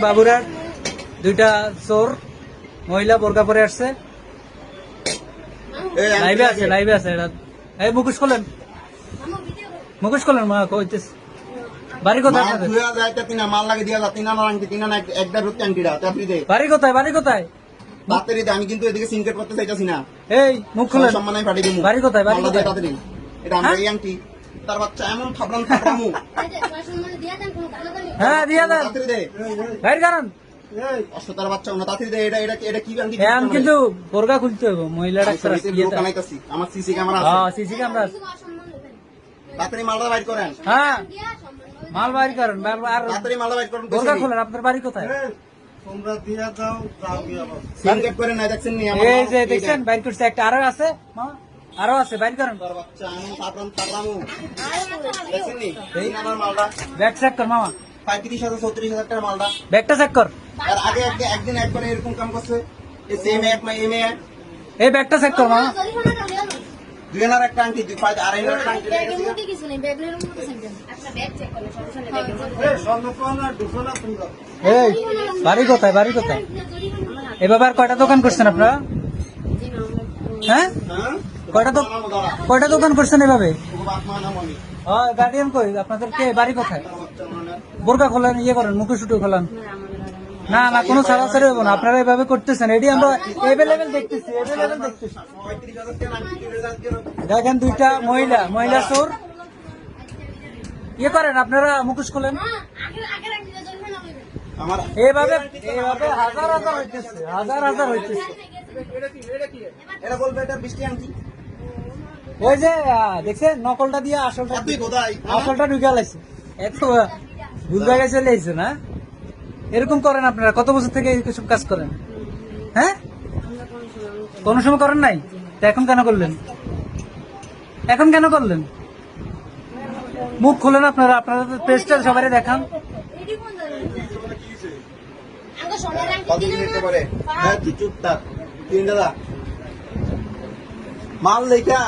বাবুরার দুইটা চোর মহিলা বোরকা পরে আসছে। লাইভে আছে লাইভে আছে এটা এই মুখোশ খোলেন মুখোশ খোলেন মা কইতেছ। বাড়ি কোথায় মাল লাগে দিয়া যা না আংটি তিনা না এক- একটা রুটি আংটিটা তাড়াতাড়ি দে বাড়ি কোথায় বাড়ি কোথায়? তাড়াতাড়ি আমি কিন্তু এদিকে সিনকেট করতে চাইতাছি না। এই মুখ খোলেন। সম্মান পাঠিয়ে দিমু। বাড়ি কোথায়? বাড়ি কোথায়? এটা আমার হ্যাঁ? আংটি। তার বাচ্চা এমন হ্যাঁ দিয়া দেন। তাড়াতাড়ি দে। বাইর কারণ অষ্টতার বাচ্চা না তাড়াতাড়ি দে। এটা এটা এটা কি আংটি এখন কিন্তু বোরকা খুলতে হবে মহিলা ডাক্তার আসছে লোক আনাইতাছি আমার সিসি ক্যামেরা হ্যাঁ সিসি ক্যামেরা আছে। তাড়াতাড়ি মালটা বাইর করেন। হ্যাঁ। মাল বাইর করেন আর তাড়াতাড়ি মালটা বাইর করেন খোলেন আপনার বাড়ি কোথায়? তোমরা দিয়া দাও যাও গিয়া সিনকেট করে না দেখছেন নি? এই যে। দেখছেন বাইর করছে একটা আরও আছে। মা আরও আছে বাইর করেন। ব্যাগ চেক কর মামা। পঁয়ত্রিশ হাজার চৌত্রিশ হাজার টাকা মালটা। ব্যাগটা চেক কর। আর আগে একদিন একদিন একবার এরকম কাম করছে। এই সেম এক মা এম এ এই ব্যাগটা চেক কর মামা। দুই হাজার একটা আংটি দুই পাঁচ আড়াই হাজার আংটি এই বাড়ি কোথায় বাড়ি কোথায়? এভাবে আর কয়টা দোকান করছেন আপনারা? হ্যাঁ? হ্যাঁ? কয়টা দোকান করছেন এভাবে? আমি। হ্যাঁ গার্ডিয়ান কই? আপনাদের কে? বাড়ি কোথায়। বোরকা খোলেন ইয়ে করেন মুখে শুটু খোলেন? না না, কোনো ছাড়াছাড়ি হব না। আপনারা এভাবে করতেছেন। এটি আমরা এভেলেবেল দেখতেছি। দেখেন দুইটা মহিলা মহিলা চোর। ইয়ে করেন, আপনারা মুখোশ খোলেন। এভাবে এইভাবে হাজার হাজার হইতেছে, হাজার হাজার হইতেছে। বলবে, এটা বৃষ্টি আংটি ওই যে দেখছেন? নকলটা দিয়ে আসলটা কোথায়? আসলটা ঢুকে লাইছে এত ভুল জায়গায় চলে এসেছে না? এরকম করেন আপনারা। কত বছর থেকে এসব কাজ করেন? হ্যাঁ? কোন সময় করেন নাই? তা এখন কেন করলেন? এখন কেন করলেন? মুখ খুলেন আপনারা। আপনারা পেজটা সবাই দেখান। হ্যাঁ মাল লেখা।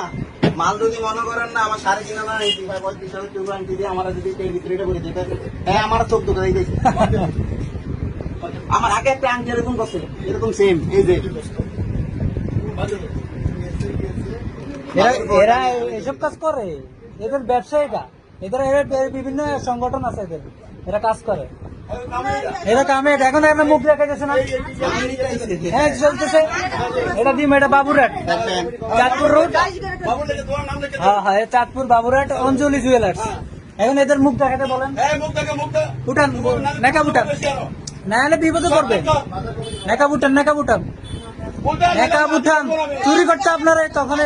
মাল যদি মনে করেন না, আমার সাড়ে তিন হাজার পঁয়ত্রিশ হাজার আংটি দিয়ে আমার যদি এটা করে দিতে হ্যাঁ আমার চোখ তো আমার আগে একটা আংটি এরকম করছে, এরকম সেম এই যে। এরা এসব কাজ করে। এদের ব্যবসা এটা এদের বিভিন্ন সংগঠন আছে এদের। এরা কাজ করে। এরা কামে এখন একটা মুখ দেখা যাচ্ছে না। হ্যাঁ চলতেছে। এটা দিম এটা বাবুরাট চাঁদপুর রোড। হ্যাঁ হ্যাঁ চাঁদপুর বাবুরাট অঞ্জলি জুয়েলার্স এখন এদের মুখ দেখাতে বলেন। উঠান মেকআপ উঠান। না হলে বিপদে পড়বে। মেকআপ উঠান মেকআপ উঠান। মেকআপ উঠান। চুরি করতে আপনারা, তখন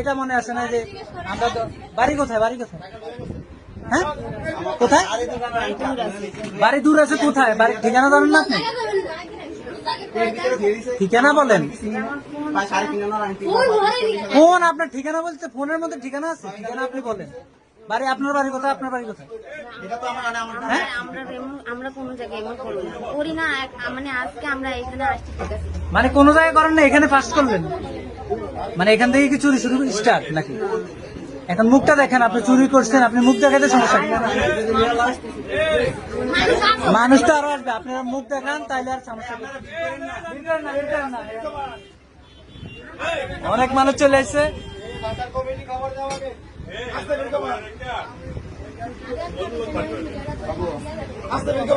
এটা মনে আসে না যে আমরা বাড়ি কোথায় বাড়ি কোথায়? হ্যাঁ? কোথায়? বাড়ি দূর আছে কোথায়? বাড়ির ঠিকানা জানেন না আপনি? ঠিকানা বলেন। ফোন, আপনার ঠিকানা বলতে ফোনের মধ্যে ঠিকানা আছে? ঠিকানা আপনি বলেন। বাড়ি আপনার বাড়ি কোথায়? আপনার বাড়ি কোথায়? মানে হ্যাঁ? মানে আজকে কোন জায়গায় করেন না, এখানে ফার্স্ট করলেন। মানে এখান থেকে কি চুরি শুরু স্টার্ট নাকি? এখন মুখটা দেখেন আপনি চুরি করছেন আপনি মুখ দেখাতে সমস্যা কি? মানুষ তো আরও আসবে আপনারা মুখ দেখান তাইলে আর সমস্যা। অনেক মানুষ চলে এসছে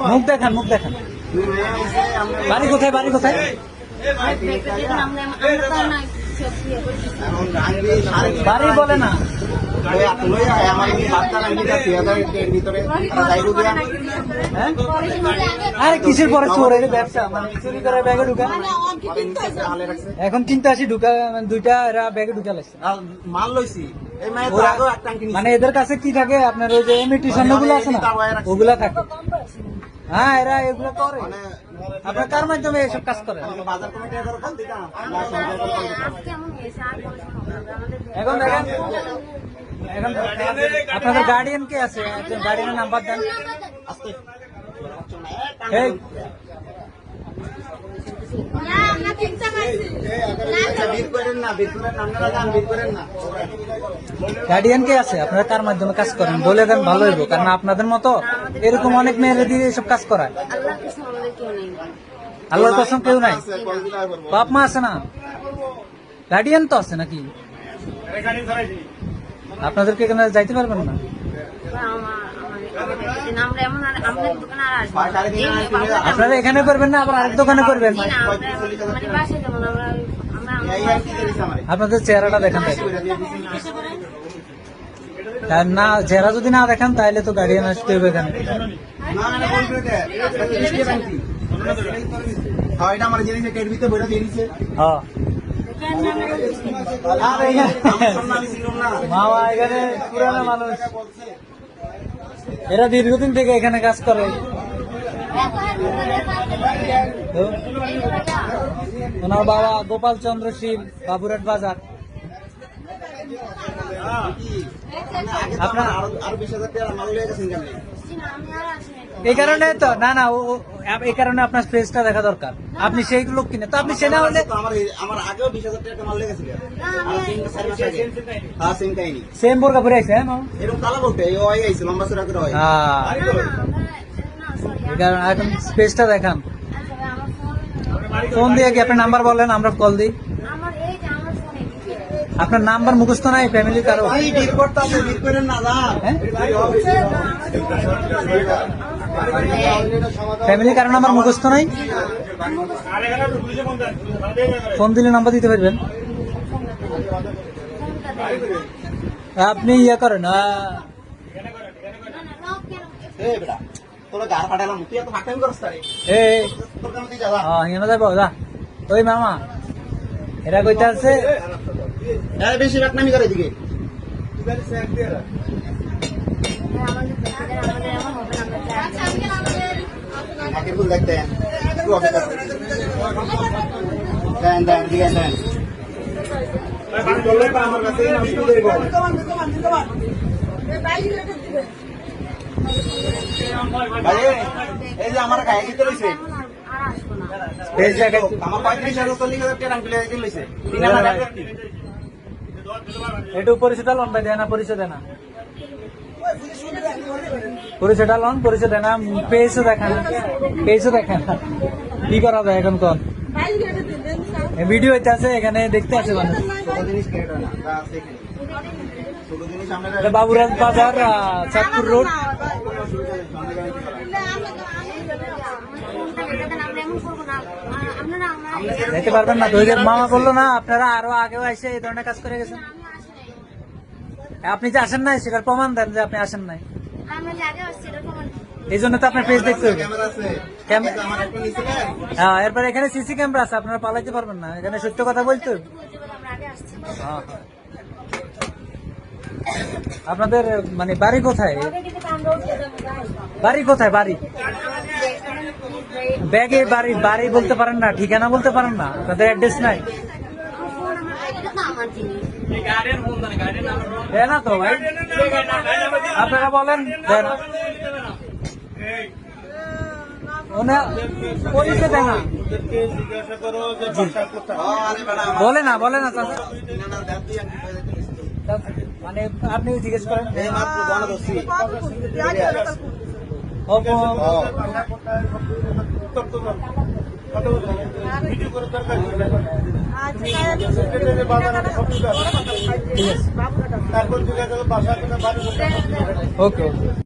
মুখ দেখান মুখ দেখান বাড়ি কোথায় বাড়ি কোথায় বাড়ি বলে না। আমার বাচ্চার আংটিটা দুই ভিতরে আর দিয়া হ্যাঁ? আরে কিসের পরে চোর? এর ব্যবসা মানে চুরি করে ব্যাগে ঢুকা এখন কিনতে আসি ঢুকা মানে দুইটা এরা ব্যাগে ঢুকা লাগছে মাল লইছি। মানে এদের কাছে কি থাকে? আপনার ওই যে ইমিটেশনগুলো আছে না? ওগুলা থাকে। হ্যাঁ এরা এগুলো করে। মানে আপনার কার মাধ্যমে এসব কাজ করে? এখন দেখেন আপনাদের গার্ডিয়ান কে আছে? গার্ডিয়ানের নাম্বার দেন। এই। গার্ডিয়ান কে আছে? আপনারা কার মাধ্যমে কাজ করেন। বলে দেন, ভালো হইব। কারণ আপনাদের মতো এরকম অনেক মেয়েরা দিয়ে এসব কাজ করায়। আল্লাহর কসম কেউ নাই। বাপ মা আছে না? গার্ডিয়ান তো আছে নাকি? আপনাদেরকে এখানে যাইতে পারবেন না। আপনারা এখানে করবেন না আবার আরেক দোকানে করবেন মানে? আপনাদের চেহারাটা দেখান না চেহারা যদি না দেখান তাহলে তো গার্ডিয়ান আসতে হবে এখানে। এটা। হ্যাঁ, এটা আমার জিনিসে কেট ভিতরে বইটা দিয়ে দিছে। হ্যাঁ মামা এখানে পুরানো মানুষ। এরা দীর্ঘদিন থেকে এখানে কাজ করে। ওনার বাবা গোপাল চন্দ্র শিব বাবুরাট বাজার। আপনার- আরো- বিশ হাজার টাকা মাল গেছেন কেন? এই কারণে তো না না ও- এই কারণে আপনার স্পেসটা দেখা দরকার। আপনি সেই লোক কিনে তো আপনি সে না হলে আমার আগেও বিশ হাজার টাকা মাল লেগে গেছিল না, আমি আর তিন চার মাস আগে। হ্যাঁ। সেম বোরকা পরে আছে হ্যাঁ এরকম কালা বলতে এই ওয়াই আইছে লম্বা চড়া করে হয়। হ্যাঁ এই কারণে এখন স্পেসটা দেখান। আচ্ছা ফোন ফোন দিয়ে কি আপনার নাম্বার বলেন আমরা কল দিই আমার এই যে আমার ফোনে আপনার নাম্বার মুখস্থ নাই ফ্যামিলি কারও হ্যাঁ ফ্যামিলি কারও নাম্বার মুখস্থ নাই ফোন দিলে নাম্বার দিতে পারবেন আপনি ইয়ে করেন হ্যাঁ ওই মামা এরা কইতে আছে বেশি ফাটামি করে দিকে ফুল দেখতে। দেন দেন দিকে দেন। আমার কাছে এই যে আমার গায়ে দিতে জায়গায় আমার পঁয়ত্রিশ হাজার চল্লিশ হাজার টাকা দিতে তিন হাজার লন ভাই দেয় না পরিচয় দেয় না পরিচয়টা লন পরিচয় দেয় না পেয়েছ দেখান পেয়েছ দেখান কি করা যায় এখন কোন ভিডিও আছে এখানে দেখতে আছে মানুষ বাবুরাজ বাজার আহ, চাঁদপুর রোড যেতে পারবেন না তো মামা বলল না আপনারা আরও আগেও এসে এই ধরনের কাজ করে গেছেন। আপনি যে আসেন নাই সেটার প্রমাণ দেন যে আপনি আসেন নাই। এই জন্য তো আপনার পেজ দেখতে হবে। হ্যাঁ এরপর এখানে সিসি ক্যামেরা আছে আপনারা পালাইতে পারবেন না। এখানে সত্য কথা বলতে। আপনাদের মানে বাড়ি কোথায়। বাড়ি কোথায়? বাড়ি? ব্যাগে বাড়ি বাড়ি বলতে পারেন না ঠিকানা বলতে পারেন না আপনাদের অ্যাড্রেস নাই? না তো ভাই। আপনারা বলেন বলে না বলে না। মানে আপনি জিজ্ঞেস করেন। তারপর জিজ্ঞাসা করো বাসা বাড়ি কোথায় ওকে ওকে।